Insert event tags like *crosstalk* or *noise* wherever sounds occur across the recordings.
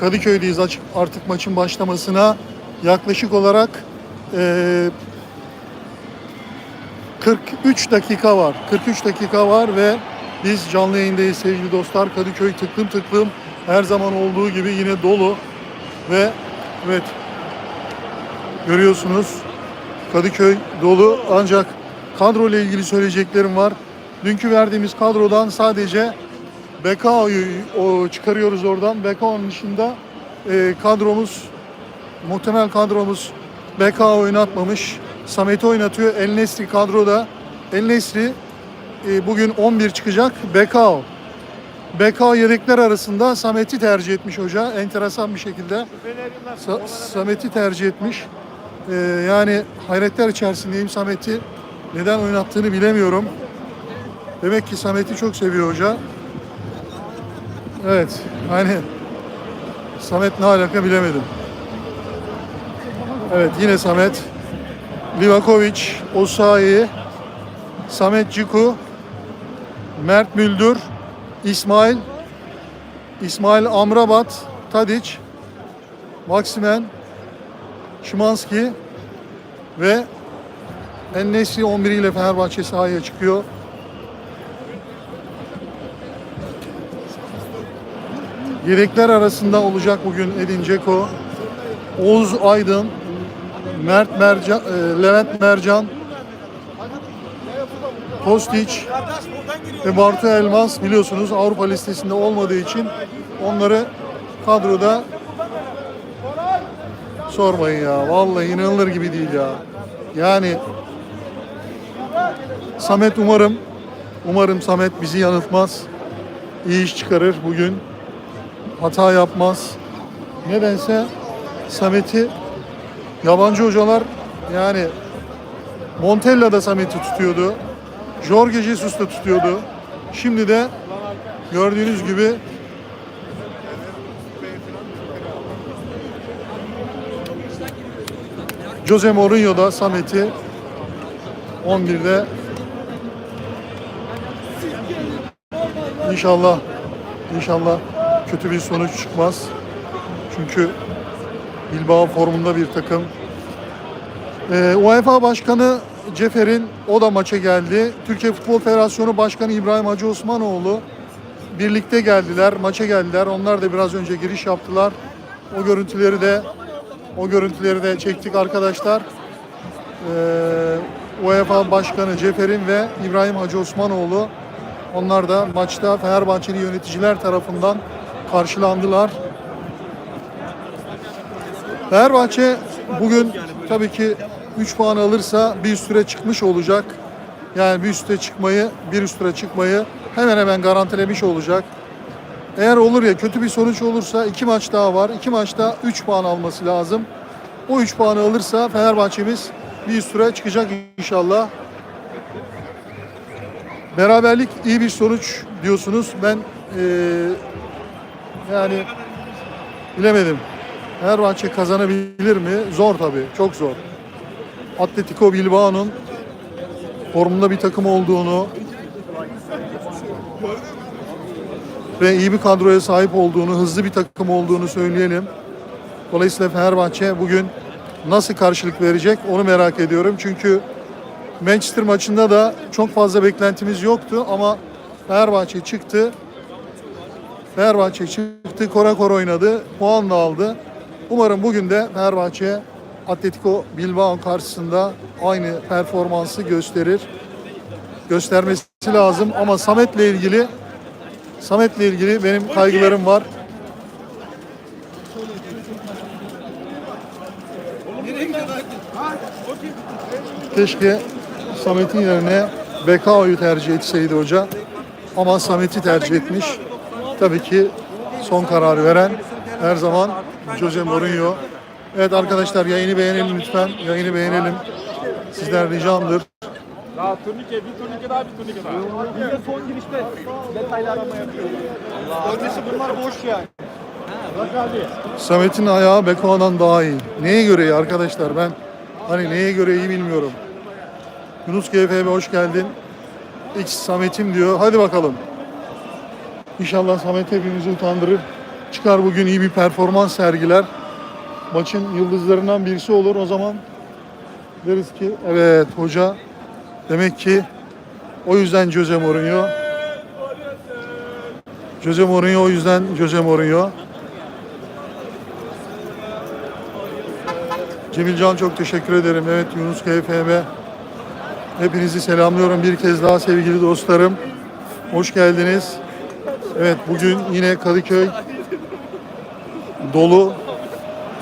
Kadıköy'deyiz açık artık maçın başlamasına yaklaşık olarak eee 43 dakika var. 43 dakika var ve biz canlı yayındayız sevgili dostlar. Kadıköy tıklım tıklım her zaman olduğu gibi yine dolu ve evet görüyorsunuz Kadıköy dolu ancak kadro ile ilgili söyleyeceklerim var. Dünkü verdiğimiz kadrodan sadece Bekao'yu o, çıkarıyoruz oradan. Bekao'nun dışında e, kadromuz muhtemel kadromuz Bekao oynatmamış. Samet'i oynatıyor. El Nesri kadroda. El Nesri e, bugün 11 çıkacak. Bekao. Bekao yedekler arasında Samet'i tercih etmiş hoca. Enteresan bir şekilde Sa- Samet'i tercih etmiş. E, yani hayretler içerisindeyim. Samet'i neden oynattığını bilemiyorum. Demek ki Samet'i çok seviyor hoca. Evet. Hani Samet ne alaka bilemedim. Evet yine Samet. Livakovic, Osayi, Samet Ciku, Mert Müldür, İsmail, İsmail Amrabat, Tadic, Maksimen, Şimanski ve Ennesi 11 ile Fenerbahçe sahaya çıkıyor. Yedekler arasında olacak bugün Edin Dzeko, Oğuz Aydın, Mert Mercan, e, Levent Mercan, Kostić ve Bartu Elmas biliyorsunuz Avrupa listesinde olmadığı için onları kadroda sormayın ya. Vallahi inanılır gibi değil ya. Yani Samet umarım umarım Samet bizi yanıltmaz. İyi iş çıkarır bugün. Hata yapmaz. Nedense Samet'i yabancı hocalar yani Montella da Samet'i tutuyordu. Jorge Jesus da tutuyordu. Şimdi de gördüğünüz gibi Jose Mourinho da Samet'i 11'de İnşallah inşallah kötü bir sonuç çıkmaz. Çünkü Bilbao formunda bir takım. Ee, UEFA Başkanı Cefer'in o da maça geldi. Türkiye Futbol Federasyonu Başkanı İbrahim Hacı Osmanoğlu birlikte geldiler, maça geldiler. Onlar da biraz önce giriş yaptılar. O görüntüleri de o görüntüleri de çektik arkadaşlar. Ee, UEFA Başkanı Cefer'in ve İbrahim Hacı Osmanoğlu onlar da maçta Fenerbahçeli yöneticiler tarafından karşılandılar. Fenerbahçe bugün tabii ki 3 puan alırsa bir üst tura çıkmış olacak. Yani bir üste çıkmayı, bir üst tura çıkmayı hemen hemen garantilemiş olacak. Eğer olur ya kötü bir sonuç olursa iki maç daha var. İki maçta 3 puan alması lazım. O 3 puanı alırsa Fenerbahçe'miz bir üst tura çıkacak inşallah. Beraberlik iyi bir sonuç diyorsunuz. Ben eee, yani bilemedim. Fenerbahçe kazanabilir mi? Zor tabii. Çok zor. Atletico Bilbao'nun formunda bir takım olduğunu ve iyi bir kadroya sahip olduğunu, hızlı bir takım olduğunu söyleyelim. Dolayısıyla Fenerbahçe bugün nasıl karşılık verecek onu merak ediyorum. Çünkü Manchester maçında da çok fazla beklentimiz yoktu ama Fenerbahçe çıktı. Fenerbahçe çıktı, kora kora oynadı, puan da aldı. Umarım bugün de Fenerbahçe Atletico Bilbao karşısında aynı performansı gösterir. Göstermesi lazım ama Samet'le ilgili Samet'le ilgili benim kaygılarım var. Keşke Samet'in yerine Bekao'yu tercih etseydi hoca. Ama Samet'i tercih etmiş. Tabii ki son kararı veren her zaman Jose Mourinho. Evet arkadaşlar yayını beğenelim lütfen. Yayını beğenelim. Sizden ricamdır. Daha turnike, bir turnike daha, bir turnike daha. Biz de son girişte detaylı arama yapıyoruz. Öncesi bunlar boş yani. Bak abi. Samet'in ayağı Beko'dan daha iyi. Neye göre iyi arkadaşlar ben hani neye göre iyi bilmiyorum. Yunus GFB hoş geldin. X Samet'im diyor. Hadi bakalım. İnşallah Samet hepimizi utandırır. çıkar bugün iyi bir performans sergiler. Maçın yıldızlarından birisi olur. O zaman deriz ki evet hoca demek ki o yüzden Jose Mourinho. Jose Mourinho o yüzden Jose Mourinho. Cemil Can çok teşekkür ederim. Evet Yunus KFM. Hepinizi selamlıyorum bir kez daha sevgili dostlarım. Hoş geldiniz. Evet bugün yine Kadıköy dolu.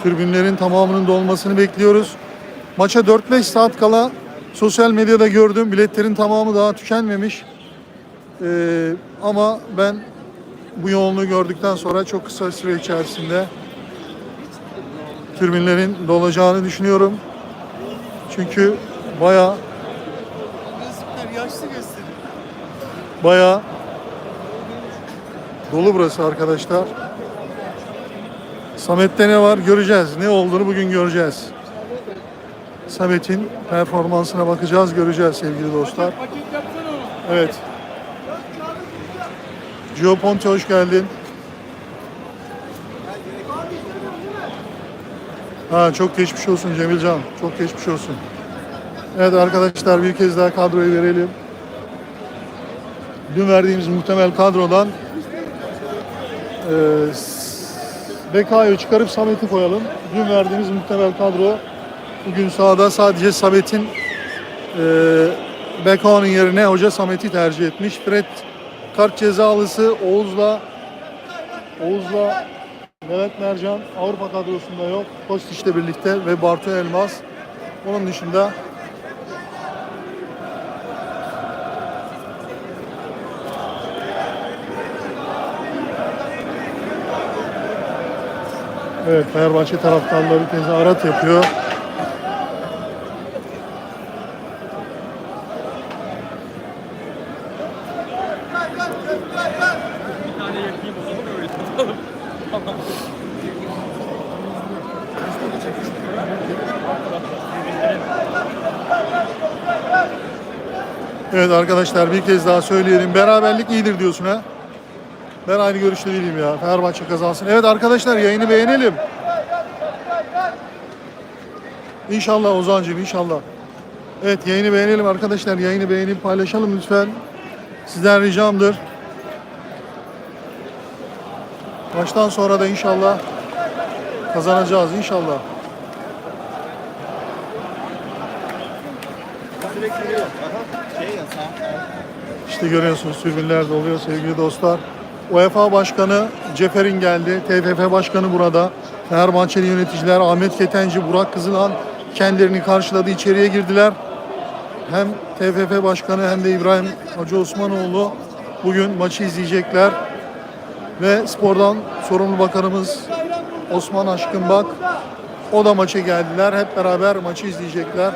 Tribünlerin tamamının dolmasını bekliyoruz. Maça 4-5 saat kala sosyal medyada gördüm. Biletlerin tamamı daha tükenmemiş. Ee, ama ben bu yoğunluğu gördükten sonra çok kısa süre içerisinde tribünlerin dolacağını düşünüyorum. Çünkü baya baya dolu burası arkadaşlar. Samet'te ne var göreceğiz. Ne olduğunu bugün göreceğiz. Samet'in performansına bakacağız, göreceğiz sevgili dostlar. Evet. Gio Ponte hoş geldin. Ha çok geçmiş olsun Cemilcan. Çok geçmiş olsun. Evet arkadaşlar bir kez daha kadroyu verelim. Dün verdiğimiz muhtemel kadrodan e, Bekayo'yu çıkarıp Samet'i koyalım. Dün verdiğimiz muhtemel kadro bugün sahada sadece Samet'in e, Bekao'nun yerine hoca Samet'i tercih etmiş. Fred kart cezalısı Oğuz'la Oğuz'la Mehmet Mercan Avrupa kadrosunda yok. Kostic'le birlikte ve Bartu Elmas. Onun dışında Evet Fenerbahçe taraftarları tezahürat yapıyor. Evet arkadaşlar bir kez daha söyleyelim. Beraberlik iyidir diyorsun ha. Ben aynı görüşte değilim ya. Fenerbahçe kazansın. Evet arkadaşlar yayını beğenelim. İnşallah Ozan'cığım inşallah. Evet yayını beğenelim arkadaşlar. Yayını beğenip paylaşalım lütfen. Sizden ricamdır. Baştan sonra da inşallah kazanacağız inşallah. İşte görüyorsunuz tribünler doluyor sevgili dostlar. UEFA Başkanı Cefer'in geldi. TFF Başkanı burada. Fenerbahçeli yöneticiler Ahmet Ketenci, Burak Kızılan kendilerini karşıladı. içeriye girdiler. Hem TFF Başkanı hem de İbrahim Hacı Osmanoğlu bugün maçı izleyecekler. Ve spordan sorumlu bakanımız Osman Aşkınbak o da maça geldiler. Hep beraber maçı izleyecekler.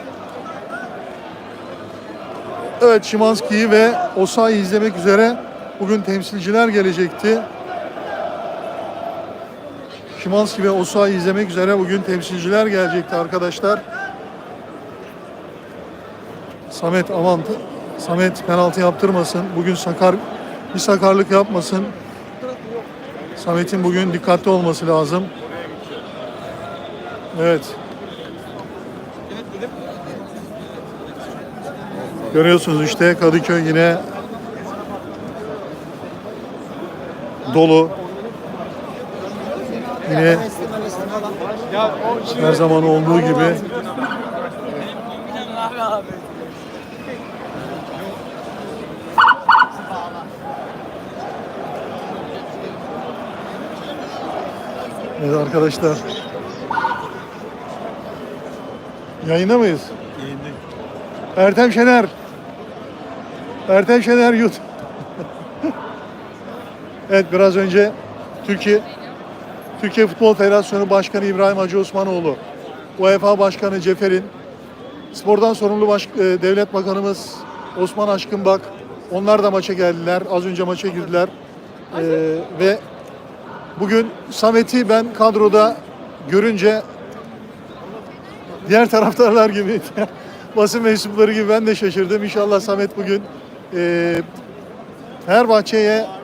Evet Şimanski'yi ve Osayi izlemek üzere bugün temsilciler gelecekti. Şimanski ve Osayi izlemek üzere bugün temsilciler gelecekti arkadaşlar. Samet aman Samet penaltı yaptırmasın. Bugün sakar bir sakarlık yapmasın. Samet'in bugün dikkatli olması lazım. Evet. Görüyorsunuz işte Kadıköy yine dolu. Yine her zaman olduğu gibi Evet arkadaşlar. Yayında mıyız? Ertem Şener. Ertem Şener yut. Evet biraz önce Türkiye Türkiye Futbol Federasyonu Başkanı İbrahim Hacı Osmanoğlu, UEFA Başkanı Cefer'in, spordan sorumlu baş, e, devlet bakanımız Osman Aşkınbak, onlar da maça geldiler. Az önce maça girdiler. E, ve bugün Samet'i ben kadroda görünce diğer taraftarlar gibi *laughs* basın mensupları gibi ben de şaşırdım. İnşallah Samet bugün e, Fenerbahçe'ye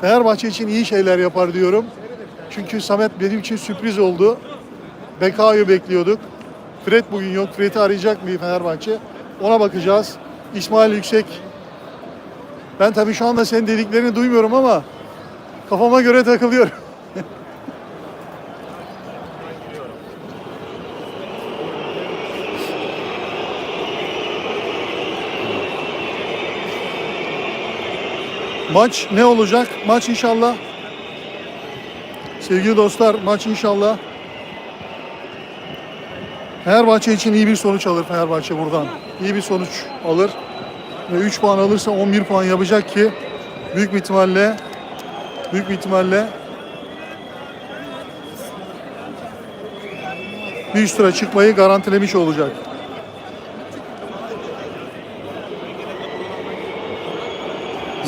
Fenerbahçe için iyi şeyler yapar diyorum. Çünkü Samet benim için sürpriz oldu. Bekao'yu bekliyorduk. Fred bugün yok. Fred'i arayacak mı Fenerbahçe? Ona bakacağız. İsmail Yüksek. Ben tabii şu anda senin dediklerini duymuyorum ama kafama göre takılıyorum. *laughs* Maç ne olacak? Maç inşallah. Sevgili dostlar maç inşallah. Fenerbahçe için iyi bir sonuç alır Fenerbahçe buradan. İyi bir sonuç alır. Ve 3 puan alırsa 11 puan yapacak ki büyük bir ihtimalle büyük bir ihtimalle bir üst çıkmayı garantilemiş olacak.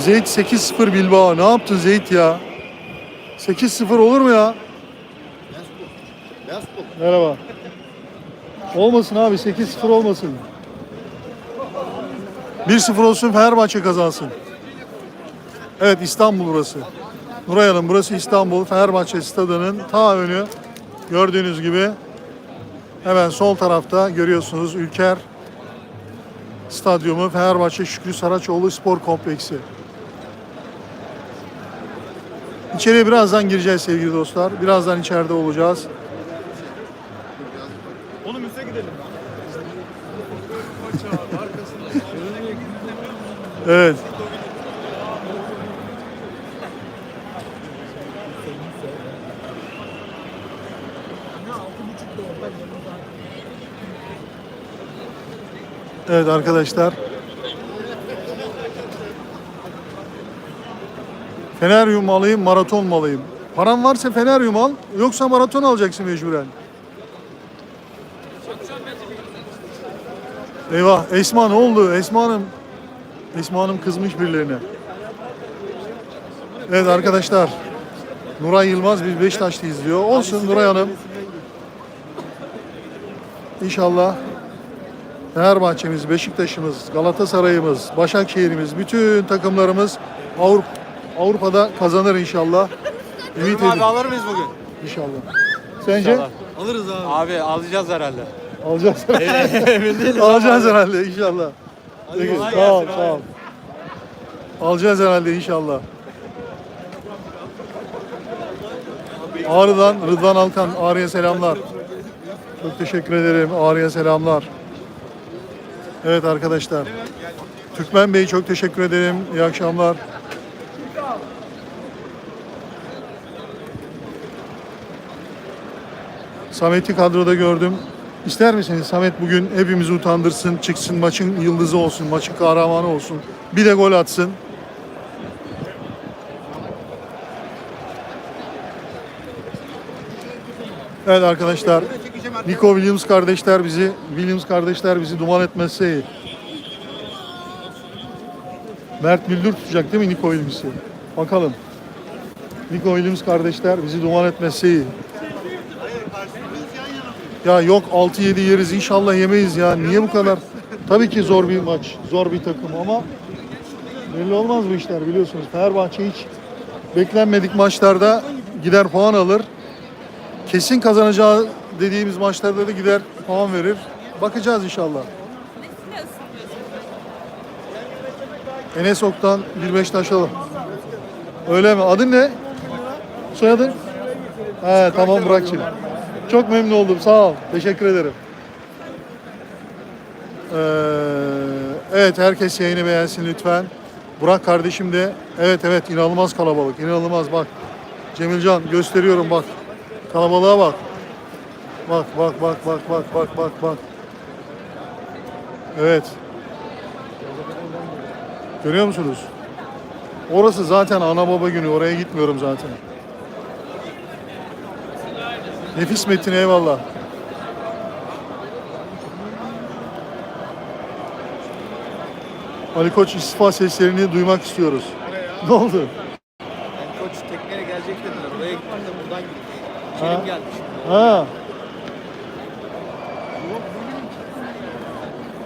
Zeyt 8-0 Bilbao. Ne yaptın Zeyt ya? 8-0 olur mu ya? Merhaba. Olmasın abi 8-0 olmasın. 1-0 olsun Fenerbahçe kazansın. Evet İstanbul burası. Nuray Hanım burası İstanbul Fenerbahçe stadının ta önü. Gördüğünüz gibi hemen sol tarafta görüyorsunuz Ülker Stadyumu Fenerbahçe Şükrü Saraçoğlu Spor Kompleksi. İçeriye birazdan gireceğiz sevgili dostlar. Birazdan içeride olacağız. Oğlum üste gidelim. Evet. Evet arkadaşlar. Feneryum alayım, maraton mu alayım? Paran varsa Feneryum al, yoksa maraton alacaksın mecburen. Eyvah, Esma ne oldu? Esma Hanım, Esma Hanım kızmış birilerine. Evet arkadaşlar, Nuray Yılmaz biz Beşiktaş'ta izliyor. Olsun Nuray Hanım. İnşallah Fenerbahçe'miz, Beşiktaş'ımız, Galatasaray'ımız, Başakşehir'imiz, bütün takımlarımız Avrupa Avrupa'da kazanır inşallah. Ümit Abi alır mıyız bugün? inşallah. Sence? Alırız abi. Abi alacağız herhalde. Alacağız. *laughs* Emin değiliz Alacağız herhalde inşallah. Peki, kolay sağ ol, gelsin sağ ol. Alacağız herhalde inşallah. Ağrı'dan Rıdvan Alkan, Ağrı'ya selamlar. Çok teşekkür ederim. Ağrı'ya selamlar. Evet arkadaşlar. Türkmen Bey çok teşekkür ederim. İyi akşamlar. Samet'i kadroda gördüm. İster misiniz Samet bugün hepimizi utandırsın, çıksın maçın yıldızı olsun, maçın kahramanı olsun. Bir de gol atsın. Evet arkadaşlar, Nico Williams kardeşler bizi, Williams kardeşler bizi duman etmezse iyi. Mert Müldür tutacak değil mi Nico Williams'i? Bakalım. Nico Williams kardeşler bizi duman etmezse iyi. Ya yok 6-7 yeriz inşallah yemeyiz ya. Niye bu kadar? Tabii ki zor bir maç, zor bir takım ama belli olmaz bu işler biliyorsunuz. Fenerbahçe hiç beklenmedik maçlarda gider puan alır. Kesin kazanacağı dediğimiz maçlarda da gider puan verir. Bakacağız inşallah. Enes Ok'tan bir Beşiktaş alalım. Öyle mi? Adın ne? Soyadın? He tamam Burak'cığım. Çok memnun oldum. Sağ ol. Teşekkür ederim. Ee, evet herkes yayını beğensin lütfen. Burak kardeşim de evet evet inanılmaz kalabalık. inanılmaz bak. Cemilcan gösteriyorum bak. Kalabalığa bak. Bak bak bak bak bak bak bak bak. Evet. Görüyor musunuz? Orası zaten ana baba günü. Oraya gitmiyorum zaten. Nefis Metin eyvallah. Ali Koç istifa seslerini duymak istiyoruz. Ne oldu? Yani koç tekneye gelecek dediler. Oraya gittim de buradan gittim. Ha. Kerim gelmiş. Ha.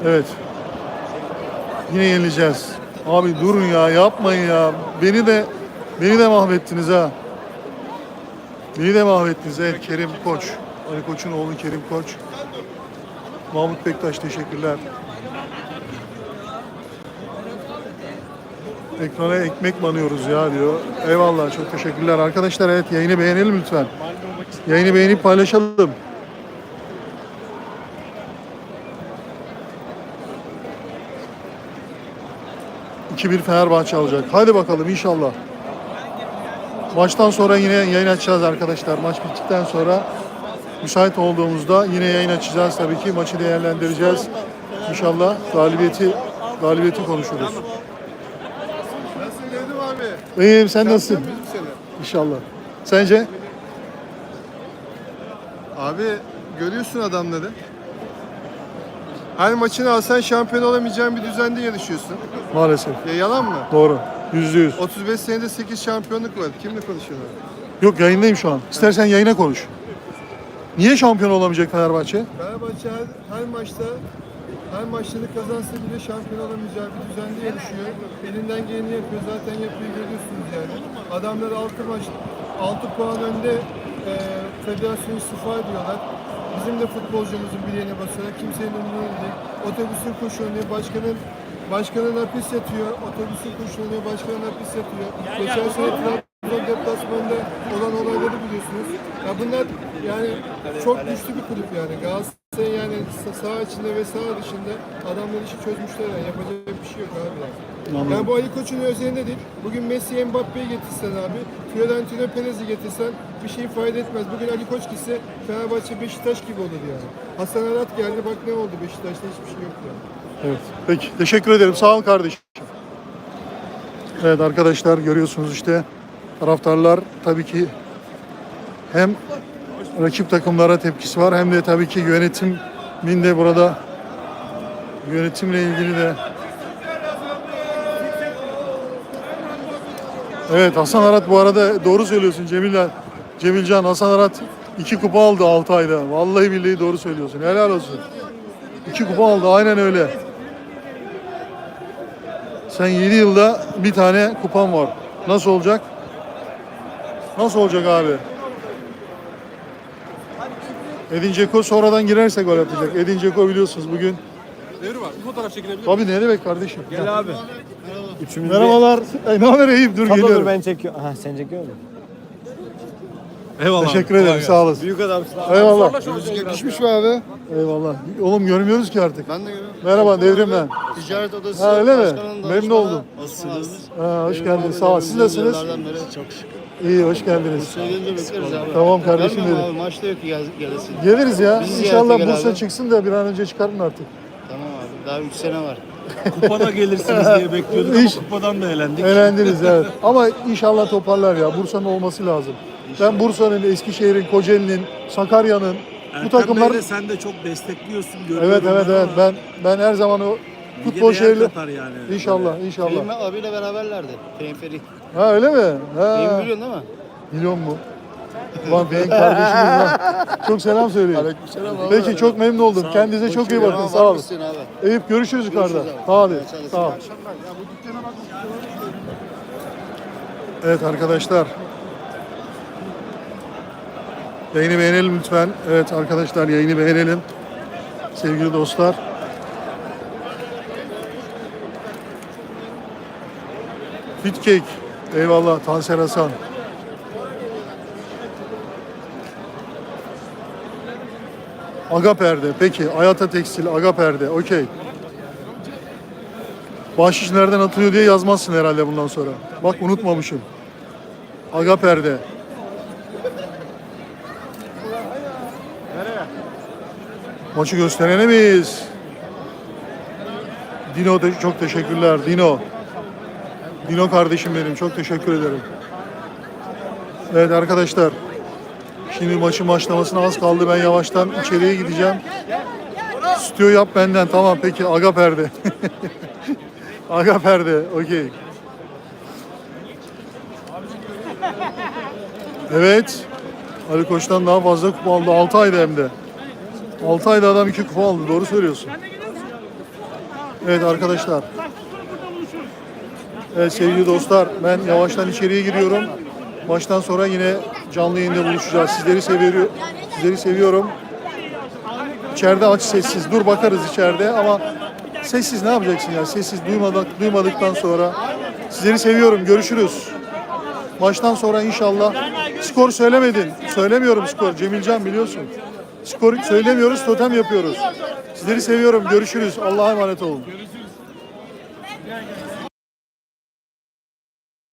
Evet. Yine yenileceğiz. Abi durun ya yapmayın ya. Beni de beni de mahvettiniz ha. Beni de mahvettiniz evet Kerim Koç. Ali Koç'un oğlu Kerim Koç. Mahmut Bektaş teşekkürler. Ekrana ekmek banıyoruz ya diyor. Eyvallah çok teşekkürler. Arkadaşlar evet yayını beğenelim lütfen. Yayını beğenip paylaşalım. ...2-1 Fenerbahçe alacak. Hadi bakalım inşallah. Maçtan sonra yine yayın açacağız arkadaşlar. Maç bittikten sonra müsait olduğumuzda yine yayın açacağız tabii ki. Maçı değerlendireceğiz. İnşallah galibiyeti galibiyeti konuşuruz. İyiyim sen nasılsın? İnşallah. Sence? Abi görüyorsun adamları. Her maçını alsan şampiyon olamayacağın bir düzende yarışıyorsun. Maalesef. Ya yalan mı? Doğru. Yüzde yüz. 35 senede 8 şampiyonluk var. Kimle konuşuyorsun abi? Yok yayındayım şu an. İstersen yayına konuş. Niye şampiyon olamayacak Fenerbahçe? Fenerbahçe her, her maçta her maçını kazansa bile şampiyon olamayacağı bir düzende yarışıyor. Elinden geleni yapıyor. Zaten yapıyı görüyorsunuz yani. Adamlar 6 maç 6 puan önde e, federasyonu istifa ediyorlar. Bizim de futbolcumuzun bileğine basıyorlar. Kimsenin umurunda değil. Otobüsün koşuyor. Başkanın Başkanın hapis yatıyor. Otobüsün koşuyor. Başkanın hapis yatıyor. Geçen sene Trabzon deplasmanında olan olayları biliyorsunuz. Ya bunlar yani çok güçlü bir kulüp yani. Galatasaray yani sa- saha içinde ve saha dışında adamlar işi çözmüşler yani. Yapacak bir şey yok abi yani. Yani bu Ali Koç'un özelinde değil. Bugün Messi Mbappe'yi getirsen abi, Fiorentino Perez'i getirsen bir şey ifade etmez. Bugün Ali Koç gitse Fenerbahçe Beşiktaş gibi olur yani. Hasan Arat geldi bak ne oldu Beşiktaş'ta hiçbir şey yok yani. Evet. Peki. Teşekkür ederim. Sağ ol kardeşim. Evet arkadaşlar görüyorsunuz işte taraftarlar tabii ki hem rakip takımlara tepkisi var hem de tabii ki yönetimin de burada yönetimle ilgili de Evet Hasan Arat bu arada doğru söylüyorsun Cemil Cemilcan Hasan Arat iki kupa aldı 6 ayda. Vallahi billahi doğru söylüyorsun. Helal olsun. İki kupa aldı aynen öyle. Sen 7 yılda bir tane kupan var. Nasıl olacak? Nasıl olacak abi? Edin Dzeko sonradan girerse gol atacak. Edin Dzeko biliyorsunuz bugün. Devri var. Bir fotoğraf çekilebilir Tabii ne demek kardeşim? Gel abi. Üçümüz Merhabalar. E, ne haber Eyüp? Dur. Dur geliyorum. ben çekiyorum. Aha sen çekiyor musun? Eyvallah. Teşekkür ederim. Sağ olasın. Büyük adamsın. Eyvallah. Yakışmış mı abi? Eyvallah. Oğlum görmüyoruz ki artık. Ben de görüyorum. Merhaba Devrim ben. Ticaret Odası Ha, öyle mi? Memnun oldum. Nasılsınız? Ha, hoş geldiniz. Sağ ol. Siz nasılsınız? Çok şükür. İyi, hoş geldiniz. Tamam kardeşim abi maçta yok gelesin. Geliriz ya. İnşallah Bursa abi. çıksın da bir an önce çıkarın artık. Tamam abi. Daha 3 sene var. *laughs* Kupada gelirsiniz diye bekliyorduk İş- ama kupadan da elendik. Eğlendiniz evet. Ama inşallah toparlar ya. Bursa'nın olması lazım. Ben Bursa'nın, Eskişehir'in, Kocaeli'nin, Sakarya'nın bu takımlar Bey de sen de çok destekliyorsun. Evet görüyorum evet ben evet ama ben ben her zaman o futbol şehirli yani. İnşallah inşallah. Fehmi abiyle beraberlerdi. Fehmi Ferik. Ha öyle mi? Fehmi Ha. biliyorsun değil mi? Milyon mu? Ulan benim kardeşimiz var. Çok selam söyleyin. Aleykümselam abi. Peki çok memnun oldum. Kendinize çok iyi bakın. Sağ olun. Eyüp görüşürüz yukarıda. Sağ olun. Sağ ol. Evet arkadaşlar. Yayını beğenelim lütfen. Evet arkadaşlar yayını beğenelim. Sevgili dostlar. Fit Cake. Eyvallah Tanser Hasan. Aga perde. Peki. Ayata Tekstil, Aga perde. Okey. Bahşiş nereden atılıyor diye yazmazsın herhalde bundan sonra. Bak unutmamışım. Aga perde. Maçı gösterene miyiz? Dino de çok teşekkürler. Dino. Dino kardeşim benim. Çok teşekkür ederim. Evet arkadaşlar. Şimdi maçın başlamasına az kaldı. Ben yavaştan içeriye gideceğim. Stüdyo yap benden. Tamam peki. Aga perde. *laughs* Aga perde. Okey. Evet. Ali Koç'tan daha fazla kupa aldı. 6 ayda hem de. 6 ayda adam 2 kupa aldı. Doğru söylüyorsun. Evet arkadaşlar. Evet sevgili dostlar ben yavaştan içeriye giriyorum. Maçtan sonra yine canlı yayında buluşacağız. Sizleri seviyorum. Sizleri seviyorum. İçeride aç sessiz. Dur bakarız içeride ama sessiz ne yapacaksın ya? Sessiz duymadık, duymadıktan sonra. Sizleri seviyorum. Görüşürüz. Maçtan sonra inşallah skor söylemedin. Söylemiyorum skor. Cemilcan biliyorsun. Skor söylemiyoruz, totem yapıyoruz. Sizleri seviyorum. Görüşürüz. Allah'a emanet olun.